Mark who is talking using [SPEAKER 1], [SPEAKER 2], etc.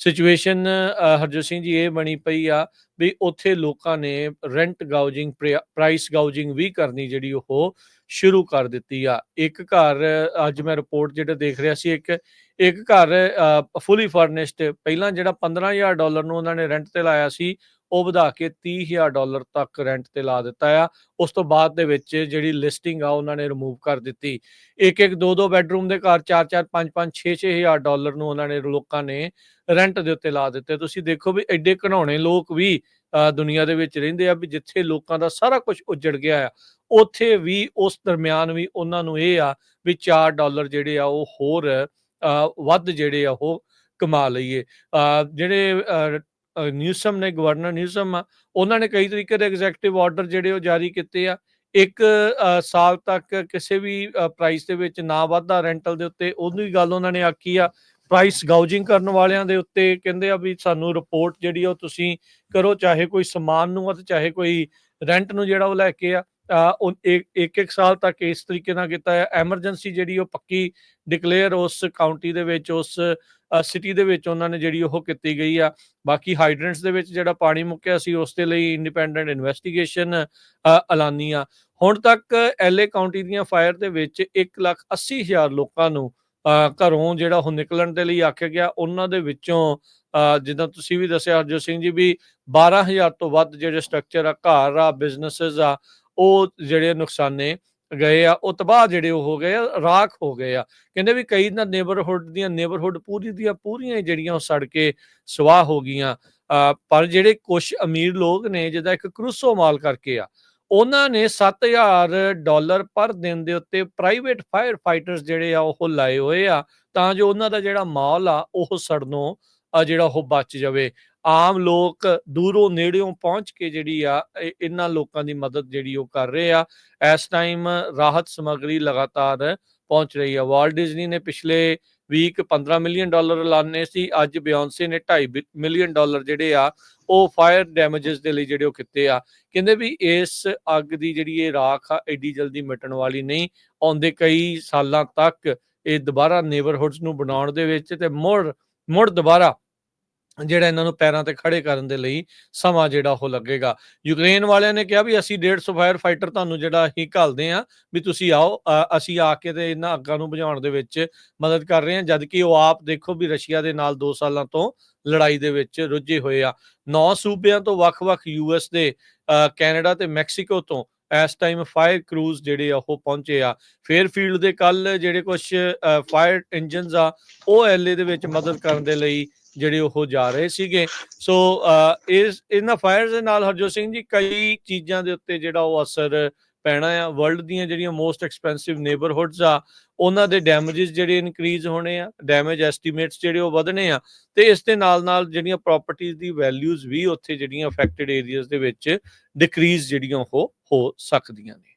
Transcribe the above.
[SPEAKER 1] Situation Harjot Singh ji, ਇਹ ਬਣੀ ਪਈ ਆ ਵੀ ਉੱਥੇ ਲੋਕਾਂ ਨੇ ਰੈਂਟ ਗਾਊਜਿੰਗ ਪ੍ਰਾਈਸ ਗਾਊਜਿੰਗ ਵੀ ਕਰਨੀ ਜਿਹੜੀ ਉਹ ਸ਼ੁਰੂ ਕਰ ਦਿੱਤੀ ਆ। ਇੱਕ ਘਰ, ਅੱਜ ਮੈਂ ਰਿਪੋਰਟ ਜਿਹੜਾ ਦੇਖ ਰਿਹਾ ਸੀ, ਇੱਕ ਇੱਕ ਘਰ ਫੁੱਲੀ ਫਰਨਿਸ਼ਡ ਪਹਿਲਾਂ ਜਿਹੜਾ 15000 ਡਾਲਰ ਨੂੰ ਉਹਨਾਂ ਨੇ ਰੈਂਟ ਤੇ ਲਾਇਆ ਸੀ ਉਹ ਵਧਾ ਕੇ 30000 ਡਾਲਰ ਤੱਕ ਰੈਂਟ ਤੇ ਲਾ ਦਿੱਤਾ ਆ। ਉਸ ਤੋਂ ਬਾਅਦ ਦੇ ਵਿੱਚ ਜਿਹੜੀ ਲਿਸਟਿੰਗ ਆ, ਉਹਨਾਂ ਨੇ ਰਿਮੂਵ ਕਰ ਦਿੱਤੀ। ਇੱਕ ਇੱਕ ਦੋ ਦੋ ਬੈੱਡਰੂਮ ਦੇ ਘਰ 4 4 5 5 6 6000 ਡਾਲਰ ਨੂੰ ਉਹਨਾਂ ਨੇ ਲੋਕਾਂ ਨੇ ਰੈਂਟ ਦੇ ਉੱਤੇ ਲਾ ਦਿੱਤੇ। ਤੁਸੀਂ ਦੇਖੋ ਵੀ ਐਡੇ ਘਣਾਉਣੇ ਲੋਕ ਵੀ ਦੁਨੀਆ ਦੇ ਵਿੱਚ ਰਹਿੰਦੇ ਆ ਵੀ ਜਿੱਥੇ ਲੋਕਾਂ ਦਾ ਸਾਰਾ ਕੁਝ ਉੱਜੜ ਗਿਆ ਆ। ਉੱਥੇ ਵੀ, ਉਸ ਦਰਮਿਆਨ ਵੀ ਉਹਨਾਂ ਨੂੰ ਇਹ ਆ ਵੀ 4 ਡਾਲਰ ਜਿਹੜੇ ਆ, ਉਹ ਹੋਰ ਵੱਧ ਜਿਹੜੇ ਆ, ਉਹ ਕਮਾ ਲਈਏ। ਜਿਹੜੇ ਨਿਊਸਮ ਨੇ, ਗਵਰਨਰ ਨਿਊਸਮ ਆ, ਉਹਨਾਂ ਨੇ ਕਈ ਤਰੀਕੇ ਦੇ ਐਗਜ਼ੈਕਟਿਵ ਆਰਡਰ ਜਿਹੜੇ ਉਹ ਜਾਰੀ ਕੀਤੇ ਆ। ਇੱਕ ਸਾਲ ਤੱਕ ਕਿਸੇ ਵੀ ਪ੍ਰਾਈਸ ਦੇ ਵਿੱਚ ਨਾ ਵਾਧਾ ਰੈਂਟਲ ਦੇ ਉੱਤੇ ਉਹਨੂੰ ਉਹਦੀ ਗੱਲ ਉਹਨਾਂ ਨੇ ਆਖੀ ਆ ਪ੍ਰਾਈਸ ਗਾਊਜਿੰਗ ਕਰਨ ਵਾਲਿਆਂ ਦੇ ਉੱਤੇ ਕਹਿੰਦੇ ਆ ਵੀ ਸਾਨੂੰ ਰਿਪੋਰਟ ਜਿਹੜੀ ਆ ਉਹ ਤੁਸੀਂ ਕਰੋ, ਚਾਹੇ ਕੋਈ ਸਮਾਨ ਨੂੰ ਆ ਤੇ ਚਾਹੇ ਕੋਈ ਰੈਂਟ ਨੂੰ ਜਿਹੜਾ ਉਹ ਲੈ ਕੇ ਆ। ਉਹ ਇੱਕ ਇੱਕ ਇੱਕ ਸਾਲ ਤੱਕ ਇਸ ਤਰੀਕੇ ਨਾਲ ਕੀਤਾ ਹੈ ਐਮਰਜੈਂਸੀ ਜਿਹੜੀ ਉਹ ਪੱਕੀ ਡਿਕਲੇਅਰ ਉਸ ਕਾਉਂਟੀ ਦੇ ਵਿੱਚ, ਉਸ ਸਿਟੀ ਦੇ ਵਿੱਚ ਉਹਨਾਂ ਨੇ ਜਿਹੜੀ ਉਹ ਕੀਤੀ ਗਈ ਆ। ਬਾਕੀ ਹਾਈਡਰੈਂਟਸ ਦੇ ਵਿੱਚ ਜਿਹੜਾ ਪਾਣੀ ਮੁੱਕਿਆ ਸੀ ਉਸ ਦੇ ਲਈ ਇੰਡੀਪੈਂਡੈਂਟ ਇਨਵੈਸਟੀਗੇਸ਼ਨ ਐਲਾਨੀ ਆ। ਹੁਣ ਤੱਕ ਐਲਏ ਕਾਉਂਟੀ ਦੀਆਂ ਫਾਇਰ ਦੇ ਵਿੱਚ 180000 ਲੋਕਾਂ ਨੂੰ ਅ, ਘਰੋਂ ਜਿਹੜਾ ਉਹ ਨਿਕਲਣ ਦੇ ਲਈ ਆਖਿਆ ਗਿਆ। ਉਹਨਾਂ ਦੇ ਵਿੱਚੋਂ ਅ, ਜਿੱਦਾਂ ਤੁਸੀਂ ਵੀ ਦੱਸਿਆ ਹਰਜੋਤ ਸਿੰਘ ਜੀ ਵੀ 12000 ਤੋਂ ਵੱਧ ਜਿਹੜੇ ਸਟਰਕਚਰ ਆ ਘਰ ਆ ਬਿਜ਼ਨੈਸਸ ਆ ਉਹ ਜਿਹੜੇ ਨੁਕਸਾਨੇ ਗਏ ਆ ਉਹ ਤਬਾਹ ਜਿਹੜੇ ਉਹ ਹੋ ਗਏ ਆ ਰਾਖ ਹੋ ਗਏ ਆ। ਕਹਿੰਦੇ ਵੀ ਕਈ ਨਾ ਨੇਬਰਹੁੱਡ ਦੀਆਂ ਨੇਬਰਹੁੱਡ ਪੂਰੀ ਦੀਆਂ ਪੂਰੀਆਂ ਜਿਹੜੀਆਂ ਉਹ ਸੜ ਕੇ ਸਵਾਹ ਹੋ ਗਈਆਂ। ਅ, ਪਰ ਜਿਹੜੇ ਕੁਝ ਅਮੀਰ ਲੋਕ ਨੇ ਜਿਹਦਾ ਇੱਕ ਕਰੂਸੋ ਮਾਲ ਕਰਕੇ ਆ ਉਹਨਾਂ ਨੇ 7000 ਡਾਲਰ ਪਰ ਦਿਨ ਦੇ ਉੱਤੇ ਪ੍ਰਾਈਵੇਟ ਫਾਇਰ ਫਾਈਟਰਸ ਜਿਹੜੇ ਆ ਉਹ ਲਾਏ ਹੋਏ ਆ। ਤਾਂ ਜੋ ਉਹਨਾਂ ਦਾ ਜਿਹੜਾ ਮਾਲ ਆ ਉਹ ਸੜਨੋਂ ਆ ਜਿਹੜਾ ਉਹ ਬਚ ਜਾਵੇ। ਆਮ ਲੋਕ ਦੂਰੋਂ ਨੇੜਿਓਂ ਪਹੁੰਚ ਕੇ ਜਿਹੜੀ ਆ ਇਹ- ਇਹਨਾਂ ਲੋਕਾਂ ਦੀ ਮਦਦ ਜਿਹੜੀ ਉਹ ਕਰ ਰਹੇ ਆ। ਇਸ ਟਾਈਮ ਰਾਹਤ ਸਮੱਗਰੀ ਲਗਾਤਾਰ ਪਹੁੰਚ ਰਹੀ ਆ। ਵਾਲਟ ਡਿਜ਼ਨੀ ਨੇ ਪਿਛਲੇ ਵੀਕ 15 ਮਿਲੀਅਨ ਡਾਲਰ ਲਾਣੇ ਸੀ। ਅੱਜ ਬਿਯੋਂਸੇ ਨੇ 2.5 ਮਿਲੀਅਨ ਡਾਲਰ ਜਿਹੜੇ ਆ, ਉਹ ਫਾਇਰ ਡੈਮੇजेस ਦੇ ਲਈ ਜਿਹੜੇ ਉਹ ਕੀਤੇ ਆ। ਕਹਿੰਦੇ ਵੀ ਇਸ ਅੱਗ ਦੀ ਜਿਹੜੀ ਇਹ ਰਾਖ ਆ ਐਡੀ ਜਲਦੀ ਮਿਟਣ ਵਾਲੀ ਨਹੀਂ। ਆਉਂਦੇ ਕਈ ਸਾਲਾਂ ਤੱਕ ਇਹ ਦੁਬਾਰਾ ਨੇਬਰਹੁੱਡਸ ਨੂੰ ਬਣਾਉਣ ਦੇ ਵਿੱਚ ਤੇ ਮੁੜ ਮੁੜ ਦੁਬਾਰਾ ਜਿਹੜਾ ਇਹਨਾਂ ਨੂੰ ਪੈਰਾਂ ਤੇ ਖੜੇ ਕਰਨ ਦੇ ਲਈ ਸਮਾਂ ਜਿਹੜਾ ਉਹ ਲੱਗੇਗਾ। ਯੂਕਰੇਨ ਵਾਲਿਆਂ ਨੇ ਕਿਹਾ ਵੀ ਅਸੀਂ 150 ਫਾਇਰ ਫਾਈਟਰ ਤੁਹਾਨੂੰ ਜਿਹੜਾ ਅਸੀਂ ਘਾਲਦੇ ਆ ਵੀ ਤੁਸੀਂ ਆਓ ਅਸੀਂ ਆ ਕੇ ਤੇ ਇਹਨਾਂ ਅੱਗਾਂ ਨੂੰ ਬੁਝਾਉਣ ਦੇ ਵਿੱਚ ਮਦਦ ਕਰ ਰਹੇ ਹਾਂ ਜਦ ਕਿ ਉਹ ਆਪ ਦੇਖੋ ਵੀ ਰਸ਼ੀਆ ਦੇ ਨਾਲ 2 ਸਾਲਾਂ ਤੋਂ ਲੜਾਈ ਦੇ ਵਿੱਚ ਰੁੱਝੇ ਹੋਏ ਆ। ਨੌ ਸੂਬਿਆਂ ਤੋਂ ਵੱਖ-ਵੱਖ ਯੂਐਸ ਦੇ ਅ, ਕੈਨੇਡਾ ਤੇ ਮੈਕਸੀਕੋ ਤੋਂ ਇਸ ਟਾਈਮ ਫਾਇਰ ਕਰੂਜ਼ ਜਿਹੜੇ ਆ, ਉਹ ਪਹੁੰਚੇ ਆ। ਫੇਅਰਫੀਲਡ ਦੇ ਕੱਲ ਜਿਹੜੇ ਕੁਝ ਫਾਇਰ ਇੰਜਨਸ ਆ, ਉਹ ਐਲਏ ਦੇ ਵਿੱਚ ਮਦਦ ਕਰਨ ਦੇ ਲਈ ਜਿਹੜੇ ਉਹ ਜਾ ਰਹੇ ਸੀਗੇ। ਸੋ ਇਸ, ਇਹਨਾਂ ਫਾਇਰਸ ਦੇ ਨਾਲ ਹਰਜੋਤ ਸਿੰਘ ਜੀ, ਕਈ ਚੀਜ਼ਾਂ ਦੇ ਉੱਤੇ ਜਿਹੜਾ ਉਹ ਅਸਰ ਪੈਣਾ ਆ। ਵਰਲਡ ਦੀਆਂ ਜਿਹੜੀਆਂ ਮੋਸਟ ਐਕਸਪੈਂਸਿਵ ਨੇਬਰਹੁੱਡਸ ਆ, ਉਹਨਾਂ ਦੇ ਡੈਮੇजेस ਜਿਹੜੇ ਇਨਕਰੀਜ਼ ਹੋਣੇ ਆ ਡੈਮੇਜ ਐਸਟੀਮੇਟਸ ਜਿਹੜੇ ਉਹ ਵਧਣੇ ਆ, ਤੇ ਇਸ ਦੇ ਨਾਲ ਨਾਲ ਜਿਹੜੀਆਂ ਪ੍ਰਾਪਰਟੀਆਂ ਦੀ ਵੈਲਿਊਜ਼ ਵੀ ਉੱਥੇ ਜਿਹੜੀਆਂ ਅਫੈਕਟਡ ਏਰੀਆਜ਼ ਦੇ ਵਿੱਚ ਡਿਕਰੀਜ਼ ਜਿਹੜੀਆਂ ਉਹ ਹੋ ਸਕਦੀਆਂ ਨੇ।